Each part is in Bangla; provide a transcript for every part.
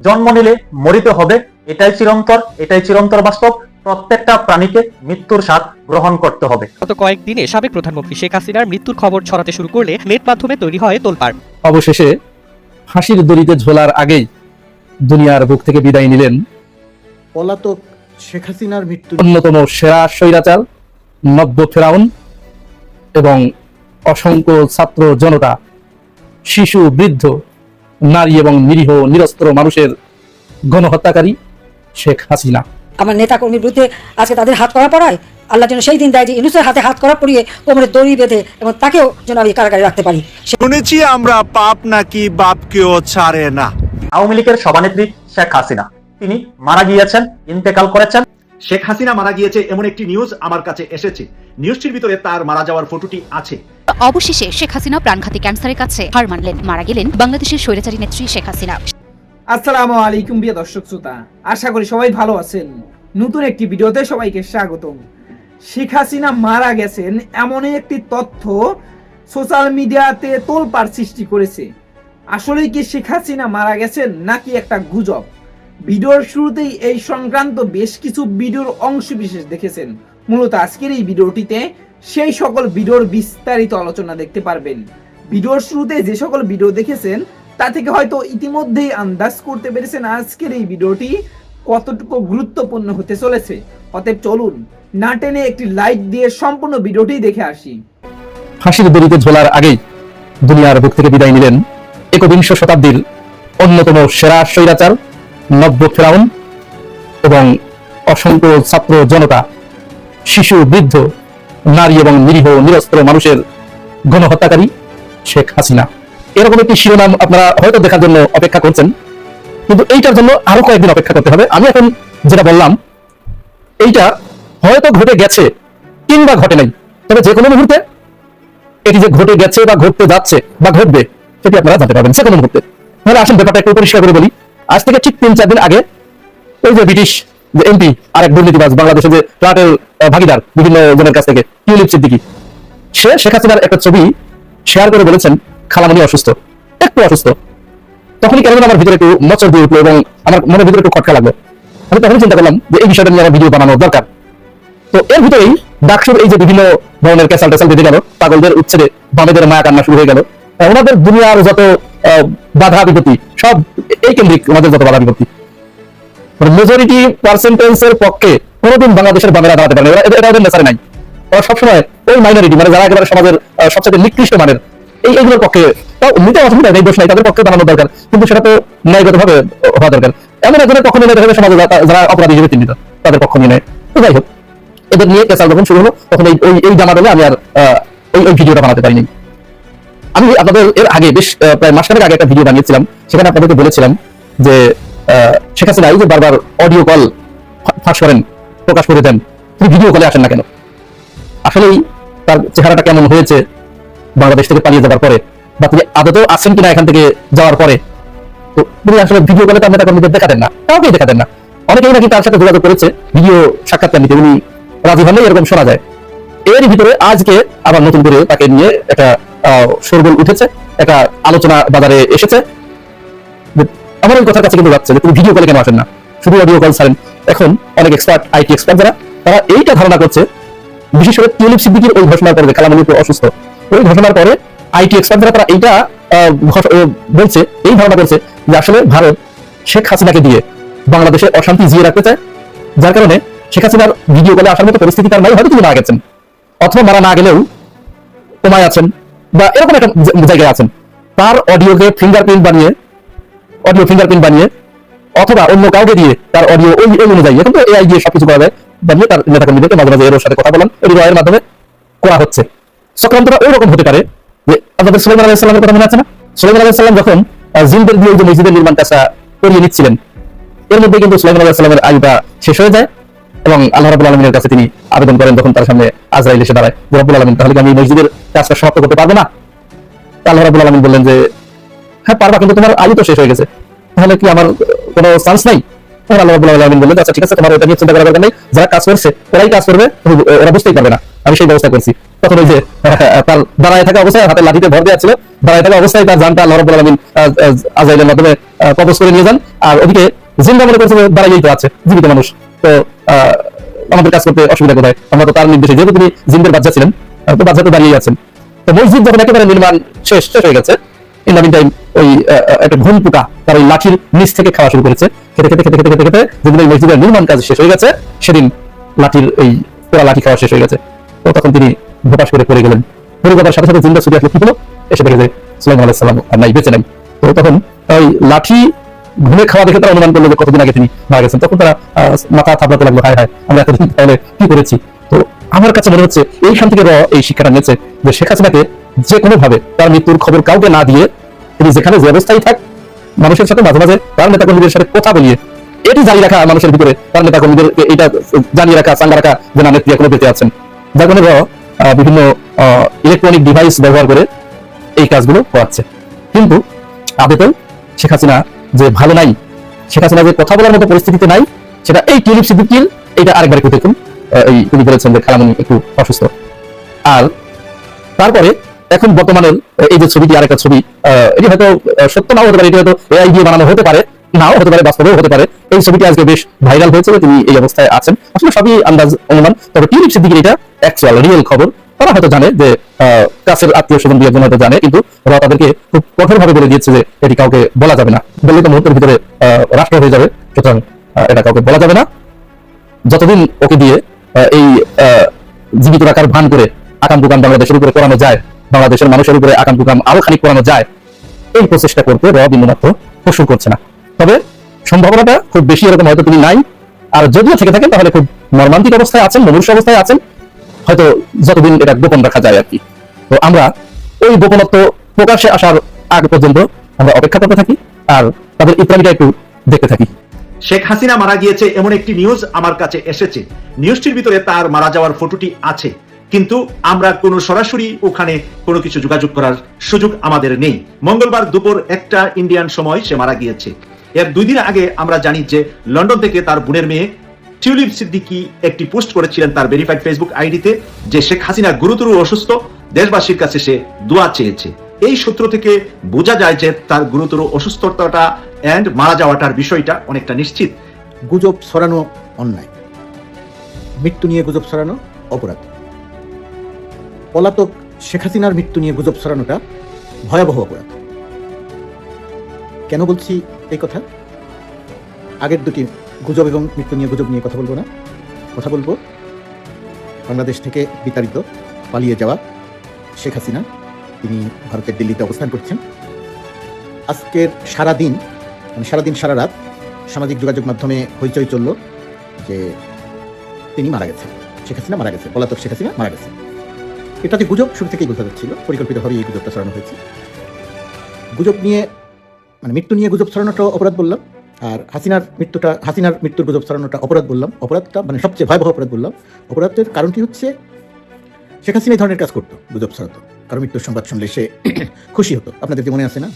জন্ম নিলে মরিতে হবে এটাই চিরন্তর এটাই চিরন্তর বাস্তব প্রত্যেকটা প্রাণীকে মৃত্যুর স্বাদ গ্রহণ করতে হবে। গত কয়েকদিনে সাবেক প্রধানমন্ত্রী শেখ হাসিনার মৃত্যুর খবর ছড়াতে শুরু করলে নেট মাধ্যমে তৈরি হয় তোলপাড়। অবশেষে ফাঁসির দড়িতে ঝোলার আগেই দুনিয়ার বুক থেকে বিদায় নিলেন পলাতক শেখ হাসিনার মৃত্যু অন্যতম সেরা স্বৈরাচার নব্য ফেরাউন এবং অসংখ্য ছাত্র জনতা শিশু বৃদ্ধ নারী এবং নিরীহ নিরস্ত্র মানুষের গণহত্যাকারী শেখ হাসিনা। আমার নেতা কর্মীর বিরুদ্ধে আজকে তাদের হাত করা পড়ায় আল্লাহ যেন সেই দিন দেয় যে ইনুসের হাতে হাত করা পড়িয়ে কোমরে দড়ি বেঁধে এবং তাকেও যেন আমি কারাগারে রাখতে পারি। শুনেছি আমরা পাপ নাকি বাপকেও ছাড়ে না। আওয়ামী লীগের সভানেত্রী শেখ হাসিনা তিনি মারা গিয়েছেন ইন্তেকাল করেছেন। শেখ হাসিনা মারা গিয়েছে এমন একটি নিউজ আমার কাছে এসেছে। নিউজটির ভিতরে তার মারা যাওয়ার ফটোটি আছে। অবশেষে শেখ হাসিনা প্রাণঘাতী ক্যান্সারের কাছে হার মানলেন। মারা গেলেন বাংলাদেশের স্বৈরাচারী নেত্রী শেখ হাসিনা। আসসালামু আলাইকুম প্রিয় দর্শক শ্রোতা। আশা করি সবাই ভালো আছেন। নতুন একটি ভিডিওতে সবাইকে স্বাগতম। শেখ হাসিনা মারা গেছেন এমন একটি তথ্য সোশ্যাল মিডিয়াতে তোলপাড় সৃষ্টি করেছে। আসলেই কি শেখ হাসিনা মারা গেছেন নাকি একটা গুজব? ভিডিওর শুরুতেই এই সংক্রান্ত বেশ কিছু ভিডিওর অংশ বিশেষ দেখেছেন। মূলত আজকের এই ভিডিওটিতে সেই সকল ভিডিওর বিস্তারিত আলোচনা দেখতে পারবেন। ভিডিওর শুরুতে যে সকল ভিডিও দেখেছেন, তা থেকে হয়তো ইতিমধ্যেই আন্দাজ করতে পেরেছেন আজকের এই ভিডিওটি কতটুকু গুরুত্বপূর্ণ হতে চলেছে। অতএব চলুন না টেনে একটি লাইক দিয়ে সম্পূর্ণ ভিডিওটি দেখে আসি। ফাঁসির দড়িতে ঝোলার আগেই দুনিয়ার বুক থেকে বিদায় নিলেন একবিংশ শতাব্দীর অন্যতম সেরা স্বৈরাচার নব্য ফেরাউন এবং অসংখ্য ছাত্র জনতা, শিশু, বৃদ্ধ, নারী এবং নিরীহ, নিরস্ত্র মানুষের গণহত্যাকারী শেখ হাসিনা। এরকম একটি শিরোনাম আপনারা হয়তো দেখার জন্য অপেক্ষা করছেন, কিন্তু এইটার জন্য আরও কয়েকদিন অপেক্ষা করতে হবে। আমি এখন যেটা বললাম, এইটা হয়তো ঘটে গেছে কিংবা ঘটে নাই, তবে যে কোনো মুহূর্তে এটি যে ঘটে গেছে বা ঘটতে যাচ্ছে বা ঘটবে, সেটি আপনারা জানতে পারবেন যে কোনো মুহূর্তে। তাহলে আসুন ব্যাপারটা একটু পরিষ্কার করে বলি। আজ থেকে ঠিক তিন চার দিন আগে ওই যে ব্রিটিশ যে এমপি আর এক দুর্নীতিবাজ বাংলাদেশের যে ফ্ল্যাটের ভাগিদার বিভিন্ন জনের কাছ থেকে টিউলিপ সিদ্দিকি, সে শেখ হাসিনার একটা ছবি শেয়ার করে বলেছেন খালামণি অসুস্থ, একটু অসুস্থ। তখনই কেন আমার ভিতরে একটু নচর দিয়ে উঠল এবং আমার মনের ভিতরে একটু খটকা লাগল। আমি তখনই চিন্তা করলাম যে এই বিষয়টা নিয়ে আমার ভিডিও বানানো দরকার। তো এর ভিতরেই ডাকসুর এই যে বিভিন্ন ধরনের ক্যাসাল টেসাল বেঁধে গেল, পাগলদের উচ্ছেদে বামেদের মায়া কান্না শুরু হয়ে গেল। ওনাদের দুনিয়ার যত বাধা বিপত্তি, সব এই কেন্দ্রিক ওনাদের যত বাধা বিপত্তি। মেজরিটি পার্সেন্টেন্সের পক্ষে কোনোদিন বাংলাদেশের বামেরা দাঁড়াতে পারে না। এরা ওদের নেচারে নাই। ওরা সবসময় ওই মাইনরিটি মানে যারা একেবারে সমাজের সবচেয়ে নিকৃষ্ট মানের, এই এইগুলোর পক্ষে তাও নিতে অসুবিধা নেই, দোষ নাই, তাদের পক্ষে দাঁড়ানো দরকার। কিন্তু সেটা তো ন্যায়গত ভাবে হওয়া দরকার। এমন একজনের পক্ষ নিয়ে হবে সমাজে যারা- অপরাধী হিসেবে চিহ্নিত, তাদের পক্ষ নিয়ে নেয় তো যাই হোক, এদের নিয়ে কেসাল যখন শুরু হলো, তখন এই এই জামাডলে আমি আর ওই ভিডিওটা বানাতে পারিনি। আমি আপনাদের এর আগে বেশ প্রায় মাসখানেক আগে একটা ভিডিও বানিয়েছিলাম, সেখানে আপনাদেরকে বলেছিলাম যে শেখ হাসিনা এই যে বারবার অডিও কল ফাঁস করেন, প্রকাশ করে দেন, তিনি ভিডিও কলে আসেন না কেন? আসলেই তার চেহারাটা কেমন হয়েছে, বাংলাদেশ থেকে পালিয়ে যাওয়ার পরে, বা তিনি আদতেও আছেন কিনা এখান থেকে যাওয়ার পরে, তো তিনি আসলে ভিডিও কলে তার নেতা কর্মীদের দেখাতেন না, কাউকেই দেখাতেন না। অনেকেই নাকি তার সাথে যোগাযোগ করেছে ভিডিও সাক্ষাৎকার নিতে, উনি রাজি হলে এরকম শোনা যায়। এর ভিতরে আজকে আবার নতুন করে তাকে নিয়ে একটা আহ, শোরগোল উঠেছে একটা আলোচনা বাজারে এসেছে। আমার ওই কথার কাছে কিন্তু যাচ্ছে যে তুমি ভিডিও কলে কেন আসেন না? শুধু অডিও কল ছাড়েন। এখন অনেক এক্সপার্ট আইটি এক্সপার্ট যারা তারা এইটা ধারণা করছে বিশেষ করে টিউলিপ সিদ্দিকির ওই ঘোষণার পরে কালামণি তো অসুস্থ ওই ঘোষণার পরে আইটি এক্সপার্ট যারা তারা এইটা বলছে এই ধারণা করছে যে আসলে ভারত শেখ হাসিনাকে দিয়ে বাংলাদেশে অশান্তি জিয়ে রাখতে চায়। যার কারণে শেখ হাসিনার ভিডিও কলে আসার মতো পরিস্থিতি তার নাই হয়তো তিনি মারা গেছেন। অথবা মারা না গেলেও কোমায় আছেন। বা এরকম একটা জায়গায় আছেন। তার অডিওকে ফিঙ্গারপ্রিন্ট বানিয়ে, অডিও ফিঙ্গারপ্রিন্ট বানিয়ে, অথবা অন্য কাউকে দিয়ে তার অডিও ওই ওই অনুযায়ী, এখন তো এআই দিয়ে সবকিছু করা যায়, বানিয়ে তার নেতা কর্মীদেরকে মাঝে মাঝে এর সাথে কথা বলেন ওই রয়ের মাধ্যমে করা হচ্ছে। চক্রান্তটা ওই রকম হতে পারে যে আপনাদের সুলাইমান আলাইসাল্লামের কথা মনে আছে না? সুলাইমান আলাইসাল্লাম যখন জিনদের দিয়ে যে মসজিদের নির্মাণ কাজটা করিয়ে নিচ্ছিলেন, এর মধ্যে কিন্তু সুলাইমান আলাইসাল্লামের আয়ুটা শেষ হয়ে যায়। এবং আল্লাহ রাবুল আলমিনের কাছে তিনি আবেদন করেন যখন তার সামনে আজরাইল এসে দাঁড়ায় রব্বুল আলমিন, তাহলে আমি মসজিদের কাজটা সমাপ্ত করতে পারব না? আল্লাহ রাবুল আলমিন বললেন যে হ্যাঁ পারবা, কিন্তু তোমার আয়ু তো শেষ হয়ে গেছে। তাহলে কি আমার কোনো চান্স নাই? তখন আল্লাহ রাবুল আলমিন বললেন আচ্ছা ঠিক আছে, তোমার ওটা নিয়ে চিন্তা করার যারা কাজ করছে, ওরাই কাজ করবে ওরা বুঝতেই পারবে না। আমি সেই ব্যবস্থা করছি। তখন ওই যে তার দাঁড়ায় থাকা অবস্থায়, হাতে লাঠিতে ভর দেওয়া ছিল, দাঁড়ায় থাকা অবস্থায় তার জানটা আল্লাহ রাব্বুল আলামিন আজাইলের মাধ্যমে কবজ করে নিয়ে যান। আর ওদিকে জিন্দা মনে করছে আছে, জীবিত মানুষ। তো আমাদের কাজ করতে অসুবিধা কোথায়? আমরা তো তার নির্দেশে, যেহেতু তিনি জিন্দের বাচ্চা ছিলেন তো বাচ্চা তো দাঁড়িয়ে আছেন। তো মসজিদ যখন একেবারে নির্মাণ শেষ শেষ হয়ে গেছে টাইম ওই একটা ঘুম পোকা, তার ওই লাঠির নিচ থেকে খাওয়া শুরু করেছে। খেতে খেতে খেতে খেতে খেতে খেতে, যেদিন ওই মসজিদের নির্মাণ কাজ শেষ হয়ে গেছে, সেদিন লাঠির এই পোড়া লাঠি খাওয়া শেষ হয়ে গেছে। তো তখন তিনি ভোপাস করে পড়ে গেলেন। পড়ে যাওয়ার সাথে সাথে জিন্দা ছুটে আসলে কি হলো এসে দেখে যে, সুলাইমান আলাইহিস সালাম, আর নাই, বেঁচে নাই। তো তখন ওই লাঠি ঘুমে খাওয়া দেখে তারা অনুমান করল যে কতদিন আগে তিনি মারা গেছেন। তখন তারা মাথা থাপড়াতে লাগল, হায় হায়, আমরা এতদিন তাহলে কি করেছি? তো আমার কাছে মনে হচ্ছে এইখান থেকে র এই শিক্ষাটা নিয়েছে যে শেখ হাসিনাকে যে কোনো ভাবে তার মৃত্যুর খবর কাউকে না দিয়ে তিনি যেখানে যে অবস্থায় থাক, মানুষের সাথে মাঝে মাঝে তার নেতা কর্মীদের সাথে কথা বলিয়ে, এটি জানিয়ে রাখা মানুষের ভিতরে, তার নেতা কর্মীদেরকে এটা জানিয়ে রাখা, চাঙ্গা রাখা যে না নেত্রী এখনও বেঁচে আছেন যার কারণে বিভিন্ন ইলেকট্রনিক ডিভাইস ব্যবহার করে এই কাজগুলো করাচ্ছে। কিন্তু আদতেও শেখ হাসিনা যে ভালো নাই শেখ হাসিনা যে কথা বলার মতো পরিস্থিতিতে নাই সেটা এই টিউলিপ সিদ্দিকিল এটা আরেকবার একটু দেখুন এই তিনি বলেছেন যে খালামুনি একটু অসুস্থ। আর তারপরে এখন বর্তমানে এই যে ছবিটি আরেকটা ছবি আহ, এটি হয়তো সত্য নাও হতে পারে এটি হয়তো এআই দিয়ে বানানো হতে পারে নাও হতে পারে বাস্তবেও হতে পারে। এই ছবিটি আজকে বেশ ভাইরাল হয়েছে তিনি এই অবস্থায় আছেন। আসলে সবই আন্দাজ অনুমান। তবে টিউলিপ সিদ্দিকির এটা অ্যাকচুয়াল রিয়েল খবর। তারা হয়তো জানে যে কাছের আত্মীয় স্বজন দুই একজন হয়তো জানে, কিন্তু ওরা তাদেরকে খুব কঠোরভাবে বলে দিয়েছে যে, এটি কাউকে বলা যাবে না। বললে তো মুহূর্তের ভিতরে রাষ্ট্র হয়ে যাবে। সুতরাং এটা কাউকে বলা যাবে না। যতদিন ওকে দিয়ে এই জীবিত রাখার ভান করে আকাম কুকাম বাংলাদেশের উপরে করানো যায়, বাংলাদেশের মানুষের উপরে আকাম কুকাম আরও খানিক করানো যায়, এই প্রচেষ্টা করতে র বিন্দুমাত্র কসুর করছে না। তবে, সম্ভাবনাটা খুব বেশি এরকম হয়তো তিনি নাই। আর যদিও থেকে থাকেন, তাহলে খুব মর্মান্তিক অবস্থায় আছেন, মনুষ্য অবস্থায় আছেন হয়তো যতদিন এটা গোপন রাখা যায় আর কি। তো আমরা ওই গোপনত্ব প্রকাশ্যে আসার আগ পর্যন্ত আমরা অপেক্ষা করতে থাকি আর তাদের ইত্যাদিটা একটু দেখতে থাকি। শেখ হাসিনা মারা গিয়েছে এমন একটি নিউজ আমার কাছে এসেছে। নিউজটির ভিতরে তার মারা যাওয়ার ফটোটি আছে। কিন্তু আমরা কোনো সরাসরি ওখানে কোনো কিছু যোগাযোগ করার সুযোগ আমাদের নেই। মঙ্গলবার দুপুর একটা ইন্ডিয়ান সময় সে মারা গিয়েছে। এর দুই দিন আগে আমরা জানি যে লন্ডন থেকে তার বোনের মেয়ে টিউলিপ সিদ্দিকি একটি পোস্ট করেছিলেন তার ভেরিফাইড ফেসবুক আইডিতে যে শেখ হাসিনা গুরুতর অসুস্থ, দেশবাসীর কাছে সে দোয়া চেয়েছে। এই সূত্র থেকে বোঝা যায় যে তার গুরুতর অসুস্থতাটা এন্ড মারা যাওয়াটার বিষয়টা অনেকটা নিশ্চিত। গুজব ছড়ানো অন্যায়। মৃত্যু নিয়ে গুজব ছড়ানো অপরাধ। পলাতক শেখ হাসিনার মৃত্যু নিয়ে গুজব ছড়ানোটা ভয়াবহ অপরাধ। কেন বলছি এই কথা? আগের দুটি গুজব এবং মৃত্যু নিয়ে গুজব নিয়ে কথা বলব না। কথা বলব বাংলাদেশ থেকে বিতাড়িত, পালিয়ে যাওয়া শেখ হাসিনা। তিনি ভারতের দিল্লিতে অবস্থান করছেন। আজকের সারা দিন মানে সারাদিন সারা রাত সামাজিক যোগাযোগ মাধ্যমে হইচই চলল যে তিনি মারা গেছেন। শেখ হাসিনা মারা গেছে পলাতক শেখ হাসিনা মারা গেছে এটা যে গুজব, শুরু থেকেই বোঝা যাচ্ছিল। পরিকল্পিতভাবে এই গুজবটা ছড়ানো হয়েছে। গুজব নিয়ে মানে মৃত্যু নিয়ে গুজব ছড়ানোটা অপরাধ বললাম। আর হাসিনার মৃত্যুটা, হাসিনার মৃত্যুর গুজব ছড়ানোটা অপরাধ বললাম। অপরাধটা মানে সবচেয়ে ভয়াবহ অপরাধ বললাম। অপরাধের কারণটি হচ্ছে শেখ হাসিনা এই ধরনের কাজ করতো, গুজব ছড়াতো। কারও মৃত্যুর সংবাদ শুনলে সে খুশি হতো। আপনাদের কি মনে আছে না?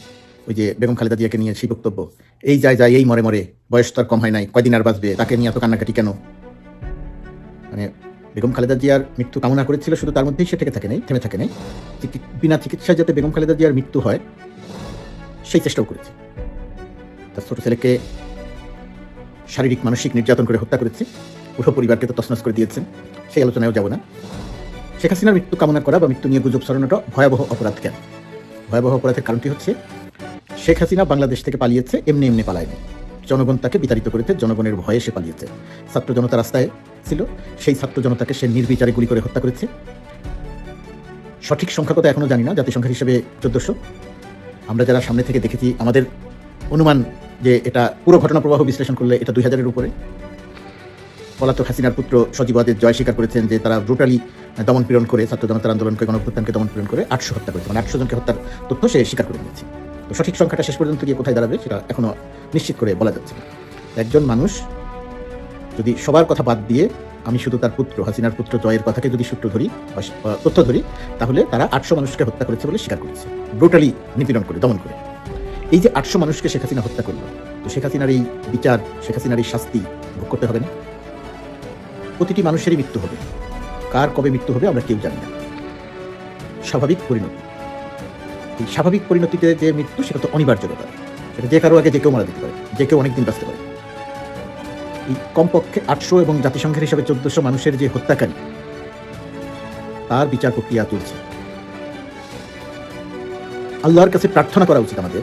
ওই যে বেগম খালেদা দিয়াকে নিয়ে সেই বক্তব্য, এই যায় যায়, এই মরে মরে, বয়স তো আর কম হয় নাই, কয়দিন আর বাঁচবে, তাকে নিয়ে এত কান্নাকাটি কেন? মানে বেগম খালেদা জিয়ার মৃত্যু কামনা করেছিল, শুধু তার মধ্যেই সে থেকে থাকে নাই, থেমে থাকে নাই। বিনা চিকিৎসায় যাতে বেগম খালেদা জিয়ার মৃত্যু হয়, সেই চেষ্টাও করেছে। তার ছোট ছেলেকে শারীরিক, মানসিক নির্যাতন করে হত্যা করেছে, পুরো পরিবারকে তো তছনছ করে দিয়েছেন সেই আলোচনায়ও যাব না। শেখ হাসিনার মৃত্যু কামনা করা বা মৃত্যু নিয়ে গুজব ছড়ানোটা ভয়াবহ অপরাধ কেন? ভয়াবহ অপরাধের কারণটি হচ্ছে, শেখ হাসিনা বাংলাদেশ থেকে পালিয়েছে, এমনি এমনি পালায়নি। জনগণ তাকে বিতাড়িত করেছে, জনগণের ভয়ে সে পালিয়েছে। ছাত্র জনতা রাস্তায় ছিল, সেই ছাত্র জনতাকে সে নির্বিচারে গুলি করে হত্যা করেছে। সঠিক সংখ্যা কথা এখনও জানি না জাতিসংখ্যার হিসেবে চোদ্দশো। আমরা যারা সামনে থেকে দেখেছি, আমাদের অনুমান যে এটা পুরো ঘটনা প্রবাহ বিশ্লেষণ করলে এটা দুই হাজারের উপরে। পলাতক হাসিনার পুত্র সজীবাদের জয় স্বীকার করেছেন যে তারা ব্রুটালি দমন পীড়ন করে, ছাত্র জনতার আন্দোলনকে গণঅভ্যুত্থানকে দমন পীড়ন করে আটশো হত্যা করেছে। মানে আটশো জনকে হত্যার তথ্য সে স্বীকার করে নিয়েছে। তো সঠিক সংখ্যাটা শেষ পর্যন্ত গিয়ে কোথায় দাঁড়াবে সেটা এখনও নিশ্চিত করে বলা যাচ্ছে না। একজন মানুষ যদি সবার কথা বাদ দিয়ে আমি শুধু তার পুত্র, হাসিনার পুত্র জয়ের কথাকে যদি সূত্র ধরি তথ্য ধরি, তাহলে তারা আটশো মানুষকে হত্যা করেছে বলে স্বীকার করেছে। ব্রুটালি নিপীড়ন করে, দমন করে। এই যে আটশো মানুষকে শেখ হাসিনা হত্যা করল, তো শেখ হাসিনার এই বিচার, শেখ হাসিনার এই শাস্তি ভোগ করতে হবে না? প্রতিটি মানুষেরই মৃত্যু হবে। কার কবে মৃত্যু হবে আমরা কেউ জানি না। স্বাভাবিক পরিণতি। এই স্বাভাবিক পরিণতিতে যে মৃত্যু, সেটা তো অনিবার্য ব্যাপার। সেটা যে কারও আগে যে কেউ মারা যেতে পারে, যে কেউ অনেকদিন বাঁচতে পারে। এই কমপক্ষে আটশো এবং জাতিসংঘের হিসাবে চোদ্দশো মানুষের যে হত্যাকারী, তার বিচার প্রক্রিয়া চলছে। আল্লাহর কাছে প্রার্থনা করা উচিত আমাদের